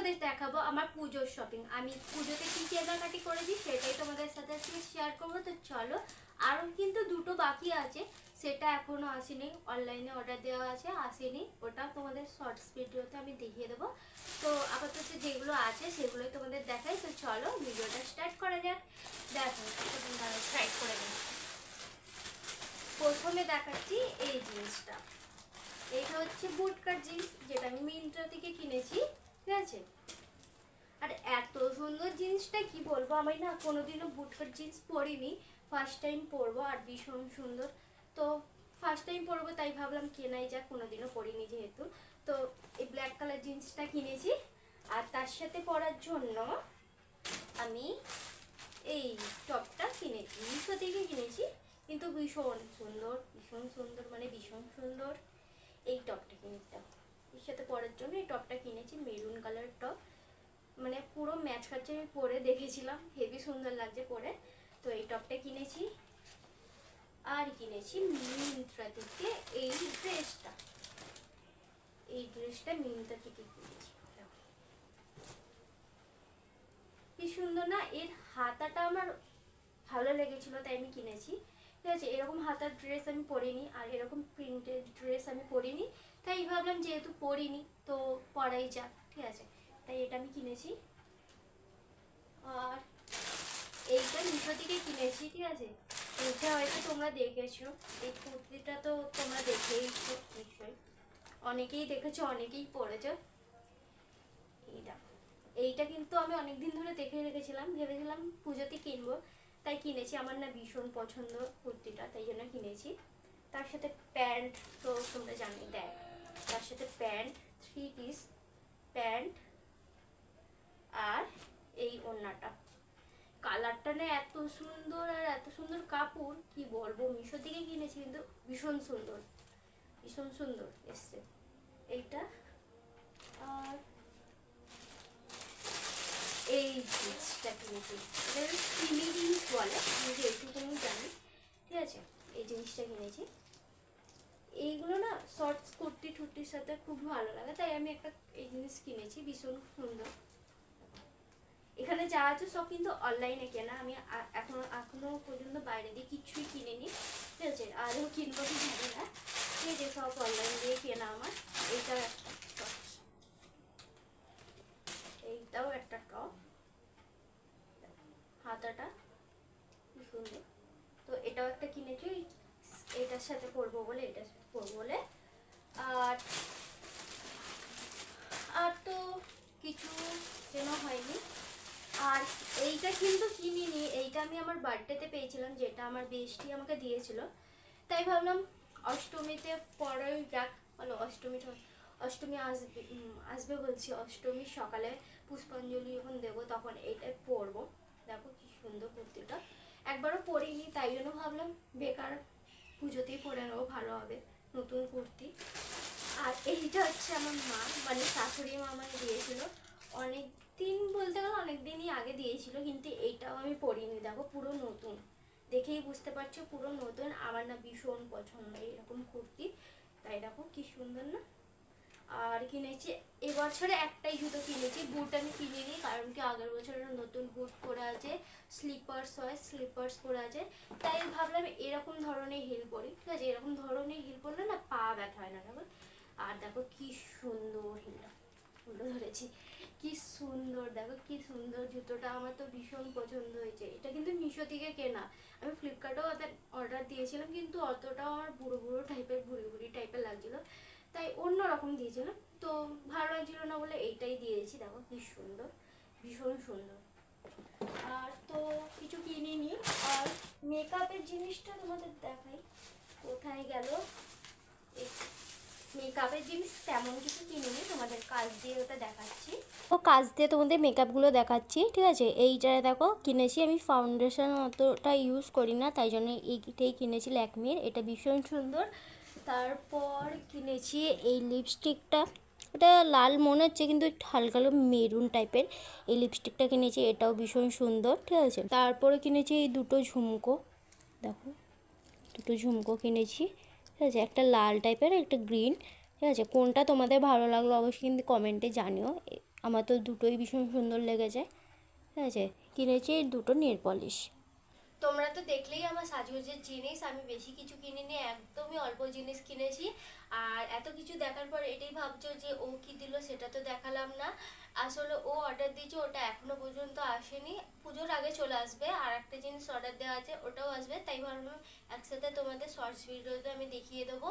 তোমাদের দেখাবো আমার পুজোর শপিং আমি পুজোতে কি কেনাকাটি করেছি সেটাই তোমাদের সাথে আজকে শেয়ার করব। তো চলো, আরও কিন্তু দুটো বাকি আছে, সেটা এখনও আসেনি। অনলাইনে অর্ডার দেওয়া আছে, আসেনি। ওটা তোমাদের শর্টস ভিডিওতে আমি দেখিয়ে দেবো। তো আপাতত যেগুলো আছে সেগুলোই তোমাদের দেখাই। তো চলো, ভিডিওটা স্টার্ট করা যাক। দেখো স্টার্ট করে দিই প্রথমে দেখাচ্ছি এই জিনিসটা। এইটা হচ্ছে বুটকার জিন্স যেটা আমি মিন্ত্রা থেকে কিনেছি। ঠিক আছে? আর এত সুন্দর জিন্সটা কি বলব? আমি না কোনোদিনও বুটকার জিন্স পরিনি। ফার্স্ট টাইম পরবো আর ভীষণ সুন্দর। তো ফার্স্ট টাইম পরবো, তাই ভাবলাম কেনাই যাক, কোনোদিনও পরিনি যেহেতু। তো এই ব্ল্যাক কালার জিন্সটা কিনেছি। আর তার সাথে পরার জন্য আমি এই টপটা কিনেছি। মিশো থেকে কিনেছি। কিন্তু ভীষণ সুন্দর ভীষণ সুন্দর মানে ভীষণ সুন্দর এই টপটা কিনেছি। দেখো এর সাথে পরার জন্য এই টপটা কিনেছি, মেরুন কালার টপ। মানে পুরো ম্যাচ খাচ্ছে আমি পরে দেখেছিলাম, হেভি সুন্দর লাগছে পরে। তো এই টপটা কিনেছি। আর কিনেছি মিন্ত্রা থেকে এই ড্রেসটা। এই ড্রেসটা মিন্ত্রা থেকে কিনেছি। কি সুন্দর না, এর হাতাটা আমার ভালো লেগেছিল, তাই আমি কিনেছি। ঠিক আছে, এরকম হাতার ড্রেস আমি পরিনি আর এরকম প্রিন্টেড ড্রেস আমি পরিনি। তাই ভাবলাম যেহেতু পরিনি, তো পরাই যাক, ঠিক আছে। তাই এটা আমি কিনেছি। আর এইটা মিশো থেকে কিনেছি, ঠিক আছে। এইটা হয়তো তোমরা দেখেছ। এই কুর্তিটা তো তোমরা দেখেইছো নিশ্চয়ই। অনেকেই দেখেছ, অনেকেই পরেছো। এইটা এইটা কিন্তু আমি অনেকদিন ধরে দেখে রেখেছিলাম, ভেবেছিলাম পুজোতে কিনবো। তাই কিনেছি, আমার না ভীষণ পছন্দ কুর্তিটা, তাই জন্য কিনেছি। তার সাথে প্যান্ট তো তোমরা জানোই দেয় তার সাথে প্যান্ট থ্রি পিস প্যান্ট আর এই ওড়নাটা। কালারটা না এত সুন্দর আর এত সুন্দর কাপড়, কি বলব, মিশো থেকে কিনেছি কিন্তু ভীষণ সুন্দর। ভীষণ সুন্দর এসছে। এইটা আর এই জিনিসটা কিনেছি। এটা সিমি জিনিস বলে, আমি যেটুকুনি জানি, ঠিক আছে? এই জিনিসটা কিনেছি। এইগুলো না শর্টস কুর্তি টুর্তির সাথে খুব ভালো লাগে, তাই আমি একটা এই জিনিস কিনেছি, ভীষণ সুন্দর। এখানে যা আছে সব কিন্তু অনলাইনে কেনা, আমি এখনও এখনও পর্যন্ত বাইরে দিয়ে কিছুই কিনিনি, ঠিক আছে? আরও কিনবো কি জানি না। ঠিক আছে সব অনলাইন দিয়ে কেনা আমার এইটা একটা টপ এইটাও একটা টপ হাতাটা। কি সুন্দর। তো এটাও একটা কিনেছি। এটার সাথে পরবো বলে এটার সাথে পরবো বলে। আর আর তো কিছু যেন হয়নি। আর এইটা কিন্তু কিনিনি। এইটা আমি আমার বার্থডেতে পেয়েছিলাম, যেটা আমার বেস্টি আমাকে দিয়েছিল। তাই ভাবলাম অষ্টমীতে পরেই যাক। বলো অষ্টমীটা অষ্টমী আসবে আসবে বলছি। অষ্টমীর সকালে পুষ্পাঞ্জলি যখন দেবো তখন এইটাই পরবো। দেখো কি সুন্দর কুর্তিটা। একবারও পরিনি, তাই জন্য ভাবলাম বেকার পুজোতেই পরে নেব, ভালো হবে, নতুন কুর্তি। আর এইটা হচ্ছে আমার মা মানে শাশুড়ি মা আমাকে দিয়েছিল। অনেক দিন বলতে গেলে অনেক দিনই আগে দিয়েছিল, কিন্তু এইটাও আমি পরিনি, দেখো পুরো নতুন। দেখেই বুঝতে পারছ পুরো নতুন, আমার না ভীষণ পছন্দ এরকম কুর্তি। তাই দেখো কি সুন্দর না? আর কিনেছি, এবছরে একটাই জুতো কিনেছি, বুট আমি কিনিনি, কারণ কি আগের বছরের নতুন বুট পরে আছে স্লিপার্স হয় স্লিপার্স পরে আছে, তাই ভাবলাম এরকম ধরনের হিল পরি, ঠিক আছে? এরকম ধরনের হিল পরলে না পা ব্যথা হয় না দেখো আর দেখো কি সুন্দর হিলটা উল্টো ধরেছি, কি সুন্দর, দেখো কি সুন্দর জুতোটা, আমার তো ভীষণ পছন্দ হয়েছে, এটা কিন্তু মিশো থেকে কেনা, আমি ফ্লিপকার্টেও অর্ডার দিয়েছিলাম, কিন্তু অতটাও আমার বুড়ো বুড়ো টাইপের ভুড়ি ভুড়ি টাইপের লাগছিল তাই অন্য রকম দিয়েছিলাম তো ভালো লাগছিল না বলে এইটাই দিয়েছি, দেখো কি সুন্দর, ভীষণ সুন্দর। আর তো কিছু কিনে কিনিনি আর মেকআপের জিনিসটা তোমাদের দেখাই, কোথায় গেল? মেকআপের জিনিস তেমন কিছু কিনিনি তোমাদের কাজ দিয়ে ওটা দেখাচ্ছি। ও, কাজ দিয়ে তোমাদের মেকআপগুলো দেখাচ্ছি, ঠিক আছে? এইটা দেখো, কিনেছি আমি ফাউন্ডেশন অতটা ইউজ করি না, তাই জন্য এইটাই কিনেছি ল্যাকমির, এটা ভীষণ সুন্দর। তারপর কিনেছি এই লিপস্টিকটা এটা লাল মনে হচ্ছে, কিন্তু হালকা হালকা মেরুন টাইপের এই লিপস্টিকটা কিনেছি, এটাও ভীষণ সুন্দর, ঠিক আছে? তারপরে কিনেছি এই দুটো ঝুমকো। দেখো, দুটো ঝুমকো কিনেছি, ঠিক আছে? একটা লাল টাইপের একটা গ্রিন ঠিক আছে? কোনটা তোমাদের ভালো লাগল অবশ্যই কিন্তু কমেন্টে জানিও। আমার তো দুটোই ভীষণ সুন্দর লেগেছে, ঠিক আছে? কিনেছি এই দুটো নেল পলিশ তোমরা তো দেখলেই আমার সাজগোজের জিনিস, আমি বেশি কিছু কিনিনি, একদমই অল্প জিনিস কিনেছি। আর এত কিছু দেখার পর এটাই ভাবছ যে ও কি দিল সেটা তো দেখালাম না। আসলে ও অর্ডার দিয়েছে, ওটা এখনও পর্যন্ত আসেনি। পুজোর আগে চলে আসবে, আর একটা জিনিস অর্ডার দেওয়া আছে, ওটাও আসবে। তাই ভাবলাম একসাথে তোমাদের শর্টস ভিডিওতে আমি দেখিয়ে দেবো।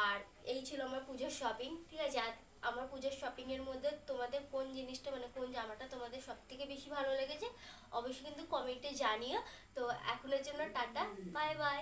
আর এই ছিল আমার পুজোর শপিং ঠিক আছে? আমার পূজার শপিং এর মধ্যে তোমাদের কোন জিনিসটা মানে কোন জামাটা তোমাদের সব থেকে বেশি ভালো লেগেছে, অবশ্যই কিন্তু কমেন্টে জানিও। তো এখনের জন্য টাটা বাই বাই